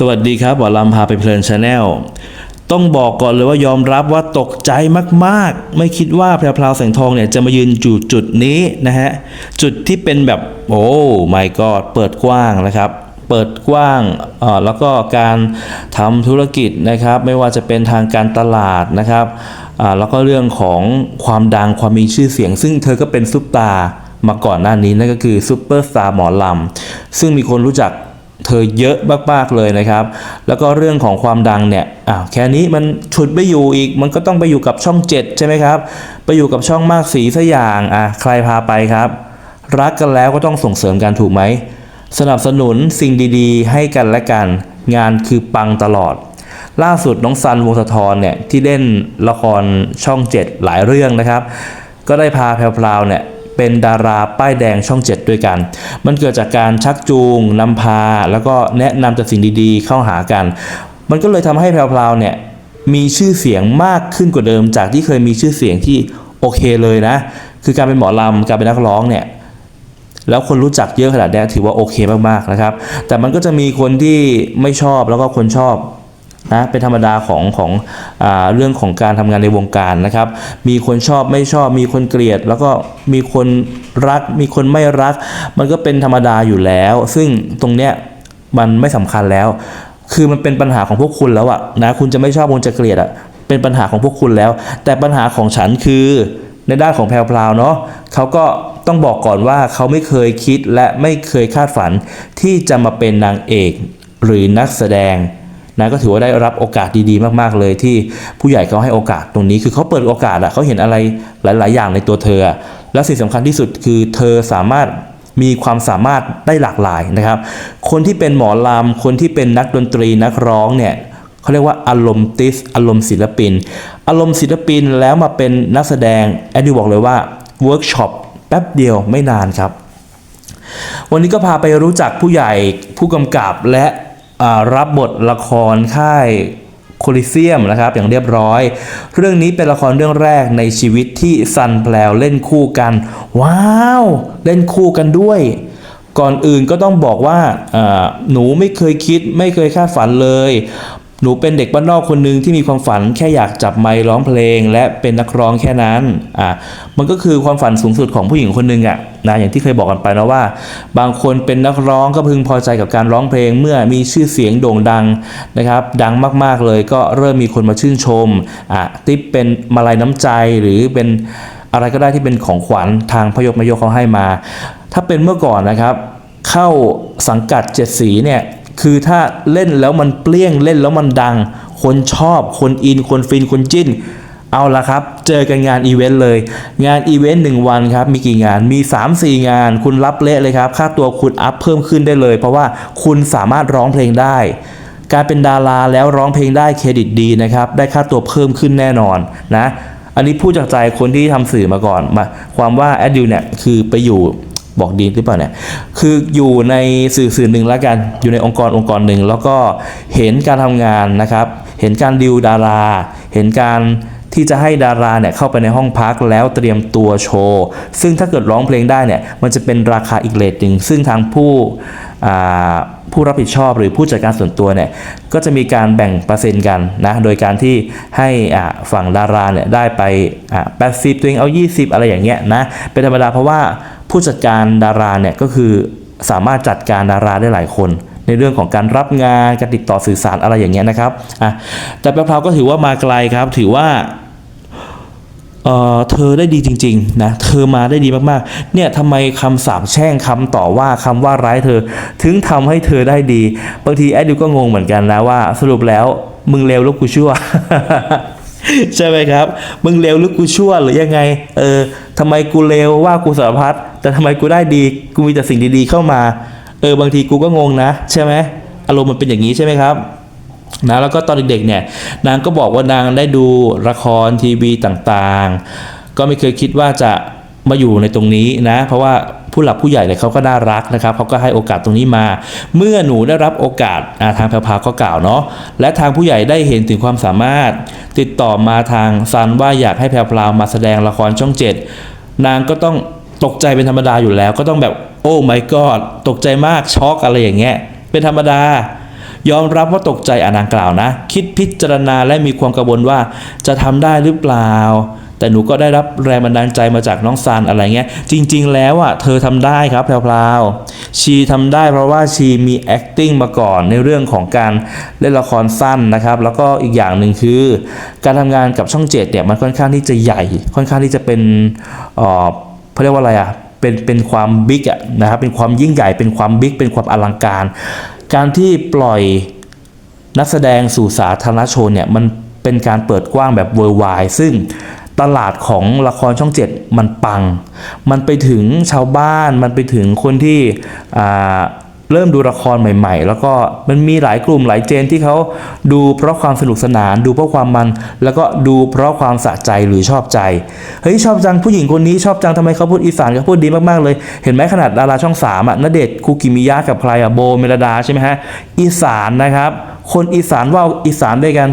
สวัสดีครับหมอลำพาไปเพลินชาแนลต้องบอกก่อนเลยว่ายอมรับว่าตกใจมากๆ ไม่คิดว่าแพรวพราวแสงทองเนี่ยจะมายืนอยู่จุดนี้นะฮะ จุดที่เป็นแบบโอ้ my god เปิดกว้างนะครับเปิดกว้างแล้วก็การทำธุรกิจนะครับ ไม่ว่าจะเป็นทางการตลาดนะครับแล้วก็เรื่องของความดังความมีชื่อเสียง ซึ่งเธอก็เป็นซุปตาร์มาก่อนหน้านี้นั่นก็คือซุปเปอร์สตาร์หมอลำซึ่งมีคนรู้จัก เธอเยอะมากๆเลยนะครับ แล้วก็เรื่องของความดังเนี่ยอ้าวแค่นี้มันฉุดไม่อยู่อีก มันก็ต้องไปอยู่กับช่อง 7 ใช่ไหมครับ ไปอยู่กับช่องมากสีสอย่างอะใครพาไปครับ รักกันแล้วก็ต้องส่งเสริมกันถูกไหม สนับสนุนสิ่งดีๆ ให้กันและกัน งานคือปังตลอด ล่าสุดน้องซันวงศธรเนี่ยที่เล่นละครช่อง 7 หลายเรื่องนะครับ ก็ได้พาแพรวๆเนี่ย เป็นดาราป้ายแดงช่อง 7 ด้วยกัน มันเกิดจากการชักจูงนำพา แล้วก็แนะนำแต่สิ่งดีๆ เข้าหากัน มันก็เลยทำให้แพรวๆเนี่ยมีชื่อเสียงมากขึ้นกว่าเดิม จากที่เคยมีชื่อเสียงที่โอเคเลยนะ คือการเป็นหมอลำการเป็นนักร้องเนี่ยแล้วคนรู้จักเยอะขนาดนี้ถือว่าโอเคมากๆนะครับ แต่มันก็จะมีคนที่ไม่ชอบแล้วก็คนชอบ นะเป็นธรรมดาของของอเรื่องของการทำงานในวงการนะครับ มีคนชอบไม่ชอบ มีคนเกลียด แล้วก็มีคนรัก มีคนไม่รัก มันก็เป็นธรรมดาอยู่แล้ว ซึ่งตรงเนี้ยมันไม่สำคัญแล้ว คือมันเป็นปัญหาของพวกคุณแล้วอะนะคุณจะไม่ชอบคุณจะเกลียดอะเป็นปัญหาของพวกคุณแล้ว แต่ปัญหาของฉันคือในด้านของแพรวพราวเนาะเขาก็ต้องบอกก่อนว่าเขาไม่เคยคิดและไม่เคยคาดฝันที่จะมาเป็นนางเอกหรือนักแสดง นะก็ถือว่าได้รับโอกาสดีๆ มากๆเลยที่ผู้ใหญ่เขาให้โอกาสตรงนี้คือเขาเปิดโอกาสอะเขาเห็นอะไรหลาย ๆ อย่างในตัวเธอ และสิ่งสำคัญที่สุดคือเธอสามารถมีความสามารถได้หลากหลายนะครับ คนที่เป็นหมอลำคนที่เป็นนักดนตรีนักร้องเนี่ยเขาเรียกว่าอารมณ์ติสอารมณ์ศิลปิน อารมณ์ศิลปินแล้วมาเป็นนักแสดงแอนดี้บอกเลยว่าเวิร์กช็อปแป๊บเดียวไม่นานครับ วันนี้ก็พาไปรู้จักผู้ใหญ่ผู้กำกับและ รับบทละครค่ายโคลิเซียมนะครับอย่างเรียบร้อย เรื่องนี้เป็นละครเรื่องแรกในชีวิตที่ซันแพลวเล่นคู่กัน ว้าว เล่นคู่กันด้วย ก่อนอื่นก็ต้องบอกว่าอ่าหนูไม่เคยคิดไม่เคยคาดฝันเลย หนูเป็นเด็กบ้านนอกคนหนึ่งที่มีความฝันแค่อยากจับไมค์ร้องเพลง และเป็นนักร้องแค่นั้นอะมันก็คือความฝันสูงสุดของผู้หญิงคนหนึ่งอะนะอย่างที่เคยบอกกันไปนะว่า บางคนเป็นนักร้องก็พึงพอใจกับการร้องเพลง เมื่อมีชื่อเสียงโด่งดังนะครับ ดังมากๆเลยก็เริ่มมีคนมาชื่นชมอะติ๊บเป็นมาลัยน้ำใจหรือเป็นอะไรก็ได้ที่เป็นของขวัญทางพยกมยกเขาให้มา ถ้าเป็นเมื่อก่อนนะครับ เข้าสังกัดเจ็ดสีเนี่ย คือถ้าเล่นแล้วมันเปรี้ยงเล่นแล้วมันดัง คนชอบคนอินคนฟินคนจิ้น เอาละครับ เจอกันงานอีเวนต์เลย งานอีเวนต์หนึ่งวันครับ มีกี่งานมี 3-4 งาน คุณรับเละเลยครับ ค่าตัวคุณอัพเพิ่มขึ้นได้เลย เพราะว่าคุณสามารถร้องเพลงได้การเป็นดาราแล้วร้องเพลงได้เครดิตดีนะครับ ได้ค่าตัวเพิ่มขึ้นแน่นอนนะ อันนี้พูดจากใจคนที่ทำสื่อมาก่อนมาความว่าแอดดิวเนี่ยคือไปอยู่ บอกดีหรือเปล่าเนี่ยคืออยู่ในสื่อสื่อหนึ่งแล้วกันอยู่ในองค์กรองค์กรหนึ่งแล้วก็เห็นการทำงานนะครับ เห็นการดิวดารา เห็นการที่จะให้ดาราเนี่ยเข้าไปในห้องพักแล้วเตรียมตัวโชว์ ซึ่งถ้าเกิดร้องเพลงได้เนี่ยมันจะเป็นราคาอีกเลทหนึ่งซึ่งทางผู้ผู้รับผิดชอบหรือผู้จัดการส่วนตัวเนี่ยก็จะมีการแบ่งเปอร์เซ็นต์กันนะโดยการที่ให้ฝั่งดาราเนี่ยได้ไปแปดสิบตัวเองเอา 20 อะไรอย่างเงี้ยนะเป็นธรรมดาเพราะว่า ผู้จัดการดาราเนี่ยก็คือสามารถจัดการดาราได้หลายคน ในเรื่องของการรับงานการติดต่อสื่อสารอะไรอย่างเงี้ยนะครับอะแต่แป๊บเาก็ถือว่ามาไกลครับ ถือว่าเออเธอได้ดีจริงๆนะเธอมาได้ดีมากๆ เนี่ยทำไมคำสาปแช่งคำต่อว่าคำว่าร้ายเธอ ถึงทำให้เธอได้ดี บางทีแอดดิวก็งงเหมือนกันนะว่า สรุปแล้วมึงเลวหรอกูชั่ว ใช่ไหมครับ มึงเลวหรือกูชั่วหรือยังไง เออทำไมกูเลวว่ากูสารพัดแต่ทำไมกูได้ดีกูมีแต่สิ่งดีๆเข้ามา เออบางทีกูก็งงนะ ใช่ไหมอารมณ์มันเป็นอย่างนี้ใช่ไหมครับนะแล้วก็ตอนเด็กๆเนี่ยนางก็บอกว่านางได้ดูละครทีวีต่างๆ ก็ไม่เคยคิดว่าจะมาอยู่ในตรงนี้นะ เพราะว่าผู้หลักผู้ใหญ่เนี่ยเขาก็น่ารักนะครับเขาก็ให้โอกาสตรงนี้มา เมื่อหนูได้รับโอกาสาทางแพรพาก็กล่าวเนาะและทางผู้ใหญ่ได้เห็นถึงความสามารถ ติดต่อมาทางซันว่าอยากให้แพรพามาแสดงละครช่องเจ็ดนางก็ต้องตกใจเป็นธรรมดาอยู่แล้วก็ต้องแบบโอ้ my god ตกใจมากช็อกอะไรอย่างเงี้ยเป็นธรรมดายอมรับว่าตกใจอานางกล่าวนะ คิดพิจารณาและมีความกังวลว่าจะทำได้หรือเปล่า แต่หนูก็ได้รับแรงบันดาลใจมาจากน้องซันอะไรเงี้ย จริง ๆ แล้วอะเธอทำได้ครับแพรวๆชีทำได้เพราะว่าชีมี acting มาก่อนในเรื่องของการเล่นละครสั้นนะครับ แล้วก็อีกอย่างหนึ่งคือ การทำงานกับช่องเจ็ดเนี่ยมันค่อนข้างที่จะใหญ่ ค่อนข้างที่จะเป็นเออเขาเรียกว่าอะไรอะเป็นเป็นความบิ๊กอะนะครับเป็นความยิ่งใหญ่เป็นความบิ๊กเป็นความอลังการ การที่ปล่อยนักแสดงสู่สาธารณชนเนี่ยมันเป็นการเปิดกว้างแบบเวอร์ไวซึ่ง ตลาดของละครช่องเจ็ดมันปัง มันไปถึงชาวบ้าน มันไปถึงคนที่เริ่มดูละครใหม่ ๆ แล้วก็มันมีหลายกลุ่มหลายเจนที่เขาดูเพราะความสนุกสนาน ดูเพราะความมัน แล้วก็ดูเพราะความสะใจหรือชอบใจ เฮ้ยชอบจังผู้หญิงคนนี้ชอบจังทำไมเขาพูดอีสานเขาพูดดีมากๆเลย เห็นไหมขนาดดาราช่องสามอะณเดชคุกิมิยะกับใครอะโบเมลดาใช่ไหมฮะอีสานนะครับ คนอีสานว่าอีสานด้วยกัน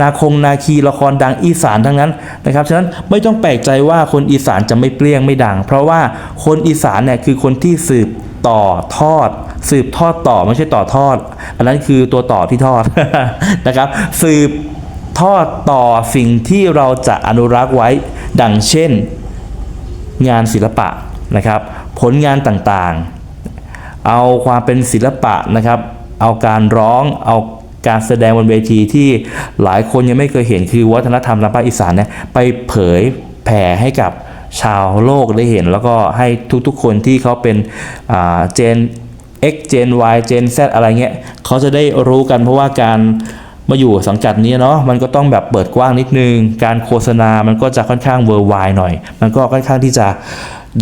นาคงนาคีละครดังอีสานทั้งนั้นนะครับฉะนั้นไม่ต้องแปลกใจว่าคนอีสานจะไม่เปรี้ยงไม่ดัง เพราะว่าคนอีสานเนี่ยคือคนที่สืบต่อทอด สืบทอดต่อไม่ใช่ต่อทอด อันนั้นคือตัวต่อที่ทอดนะครับ สืบทอดต่อสิ่งที่เราจะอนุรักษ์ไว้ดังเช่น งานศิลปะนะครับ ผลงานต่างๆ เอาความเป็นศิลปะนะครับ เอาการร้องเอา การแสดงบนเวทีที่หลายคนยังไม่เคยเห็นคือวัฒนธรรมทางภาคอีสานเนี่ยไปเผยแผ่ให้กับชาวโลกได้เห็น แล้วก็ให้ทุกๆคนที่เขาเป็นเจน X Gen Y Gen Z อะไรเงี้ยเขาจะได้รู้กันเพราะว่าการมาอยู่สังกัดนี้เนาะมันก็ต้องแบบเปิดกว้างนิดนึง การโฆษณามันก็จะค่อนข้างเวอร์ไวหน่อย มันก็ค่อนข้างที่จะ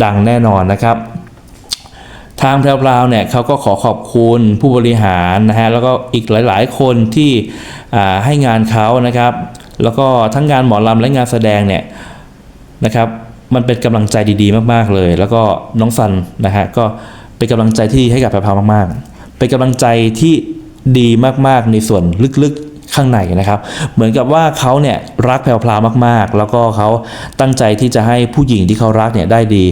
ดังแน่นอนนะครับ ทางแพรวๆเนี่ยเขาก็ขอขอบคุณผู้บริหารนะฮะแล้วก็อีกหลายๆ คนที่ให้งานเขานะครับ แล้วก็ทั้งงานหมอลำและงานแสดงเนี่ยนะครับมันเป็นกำลังใจดีๆ มากๆเลย แล้วก็น้องซันนะฮะก็เป็นกำลังใจที่ให้กับแพรวๆมากๆ เป็นกำลังใจที่ดีมากๆในส่วนลึกๆ ข้างในนะครับ เหมือนกับว่าเขาเนี่ยรักแพรวๆมากๆ แล้วก็เขาตั้งใจที่จะให้ผู้หญิงที่เขารักเนี่ยได้ดี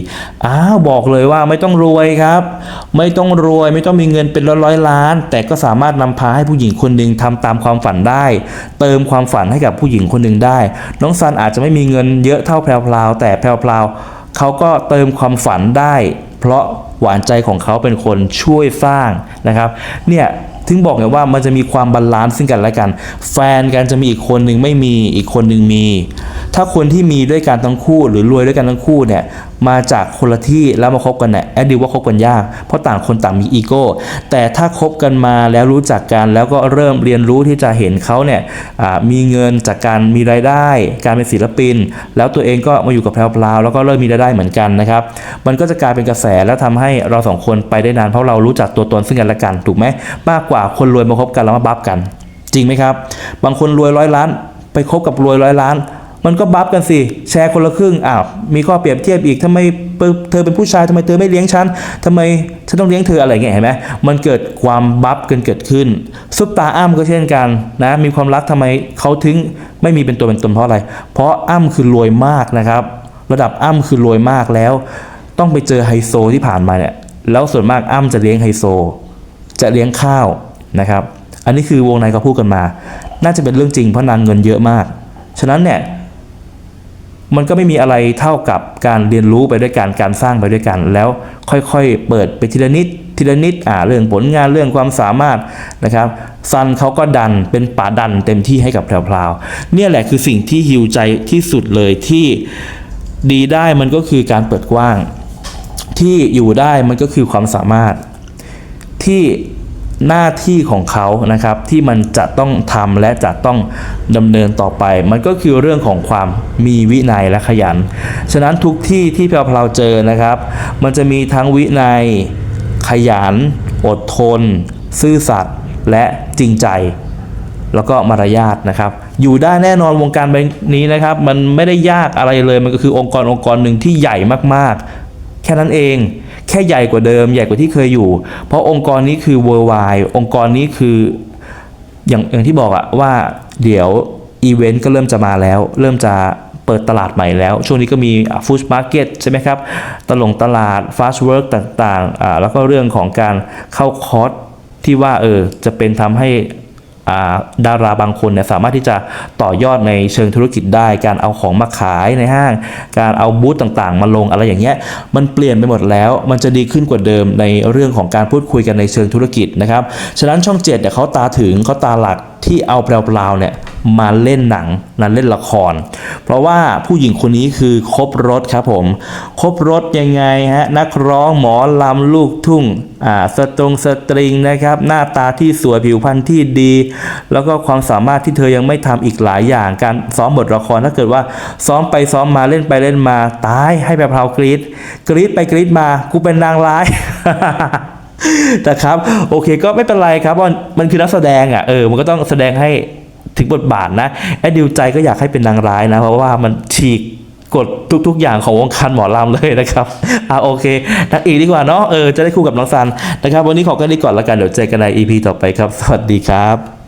อ้าวบอกเลยว่าไม่ต้องรวยครับ ไม่ต้องรวยไม่ต้องมีเงินเป็นร้อยๆล้าน แต่ก็สามารถนำพาให้ผู้หญิงคนหนึ่งทำตามความฝันได้ เติมความฝันให้กับผู้หญิงคนหนึ่งได้ น้องซันอาจจะไม่มีเงินเยอะเท่าแพรวๆแต่แพรวๆเขาก็เติมความฝันได้ เพราะหวานใจของเขาเป็นคนช่วยสร้างนะครับ เนี่ย ถึงบอกไงว่ามันจะมีความบาลานซ์ซึ่งกันและกัน แฟนกันจะมีอีกคนหนึ่งไม่มีอีกคนหนึ่งมี ถ้าคนที่มีด้วยกันทั้งคู่หรือรวยด้วยกันทั้งคู่เนี่ย มาจากคนละที่แล้วมาคบกันเนี่ยแอดดิวว่าคบกันยาก เพราะต่างคนต่างมีอีโก้ แต่ถ้าคบกันมาแล้วรู้จักกัน แล้วก็เริ่มเรียนรู้ที่จะเห็นเขาเนี่ยมีเงินจากการมีรายได้ การเป็นศิลปิน แล้วตัวเองก็มาอยู่กับแพรวๆแล้วก็เริ่มมีรายได้เหมือนกันนะครับ มันก็จะกลายเป็นกระแสแล้วทำให้เราสองคนไปได้นานเพราะเรารู้จักตัวตนซึ่งกันและกันถูกไหมมากกว่าคนรวยมาคบกันแล้วมาบัฟกัน จริงไหมครับ บางคนรวยร้อยล้านไปคบกับรวยร้อยล้าน มันก็บัฟกันสิ แชร์คนละครึ่งอ้าวมีข้อเปรียบเทียบอีกทำไมเธอเป็นผู้ชายทำไมเธอไม่เลี้ยงฉันทำไมฉันต้องเลี้ยงเธออะไรเงี้ยเห็นไหมมันเกิดความบัฟกันเกิดขึ้นซุปตาอ้ำก็เช่นกันนะมีความรักทำไมเขาถึงไม่มีเป็นตัวเป็นตนเพราะอะไร เพราะอ้ำคือรวยมากนะครับ ระดับอ้ำคือรวยมากแล้ว ต้องไปเจอไฮโซที่ผ่านมาเนี่ยแล้วส่วนมากอ้ำจะเลี้ยงไฮโซ จะเลี้ยงข้าวนะครับ อันนี้คือวงในเขาพูดกันมา น่าจะเป็นเรื่องจริงเพราะนางเงินเยอะมาก ฉะนั้นเนี่ย มันก็ไม่มีอะไรเท่ากับการเรียนรู้ไปด้วยกันการสร้างไปด้วยกัน แล้วค่อยๆ เปิดไปทีละนิดทีละนิดอ่าเรื่องผลงานเรื่องความสามารถนะครับซันเขาก็ดันเป็นป่าดันเต็มที่ให้กับแพรวๆเนี่ยแหละคือสิ่งที่ฮิวใจที่สุดเลยที่ดีได้มันก็คือการเปิดกว้าง ที่อยู่ได้มันก็คือความสามารถที่ หน้าที่ของเขานะครับที่มันจะต้องทำและจะต้องดำเนินต่อไป มันก็คือเรื่องของความมีวินัยและขยัน ฉะนั้นทุกที่ที่เราเราเจอนะครับ มันจะมีทั้งวินัย ขยัน อดทน ซื่อสัตย์และจริงใจ แล้วก็มารยาทนะครับ อยู่ได้แน่นอนวงการใบนี้นะครับ มันไม่ได้ยากอะไรเลยมันก็คือองค์กรองค์กรหนึ่งที่ใหญ่มากๆ แค่นั้นเอง แค่ใหญ่กว่าเดิม ใหญ่กว่าที่เคยอยู่ เพราะองค์กรนี้คือ worldwide องค์กรนี้คืออย่างอย่างที่บอกอะว่าเดี๋ยวอีเวนต์ก็เริ่มจะมาแล้ว เริ่มจะเปิดตลาดใหม่แล้ว ช่วงนี้ก็มีฟู้ดมาร์เก็ตใช่ไหมครับ ตลงตลาดฟาสต์เวิร์กต่างๆอ่าแล้วก็เรื่องของการเข้าคอร์สที่ว่าเออจะเป็นทำให้ ดาราบางคนเนี่ยสามารถที่จะต่อยอดในเชิงธุรกิจได้ การเอาของมาขายในห้าง การเอาบูธต่างๆ มาลงอะไรอย่างเงี้ยมันเปลี่ยนไปหมดแล้ว มันจะดีขึ้นกว่าเดิมในเรื่องของการพูดคุยกันในเชิงธุรกิจนะครับ ฉะนั้นช่องเจ็ดเนี่ยเขาตาถึงเขาตาหลักที่เอาเปลวๆเนี่ย มาเล่นหนังนั้นเล่นละคร เพราะว่าผู้หญิงคนนี้คือครบรถครับผมครบรถยังไงฮะนักร้องหมอลำลูกทุ่งอ่าสตรงสตริงนะครับ หน้าตาที่สวยผิวพรรณที่ดี แล้วก็ความสามารถที่เธอยังไม่ทำอีกหลายอย่างการซ้อมบทละครถ้าเกิดว่าซ้อมไปซ้อมมาเล่นไปเล่นมาตายให้แบบเรากรีดกรีดไปกรีดมากูเป็นนางร้ายแต่ครับ โอเคก็ไม่เป็นไรครับว่ามันคือนักแสดงอะเออมันก็ต้องแสดงให้ ถึงบทบาทนะแอดดิวใจก็อยากให้เป็นนางร้ายนะ เพราะว่ามันฉีกกฎทุก ๆ อย่างของวงการหมอลำเลยนะครับ อ่าโอเคนางเอกดีกว่าเนาะเออจะได้คู่กับน้องซันนะครับ วันนี้ขอแค่นี้ก่อนละกันเดี๋ยวเจอกันใน EP ต่อไปครับ สวัสดีครับ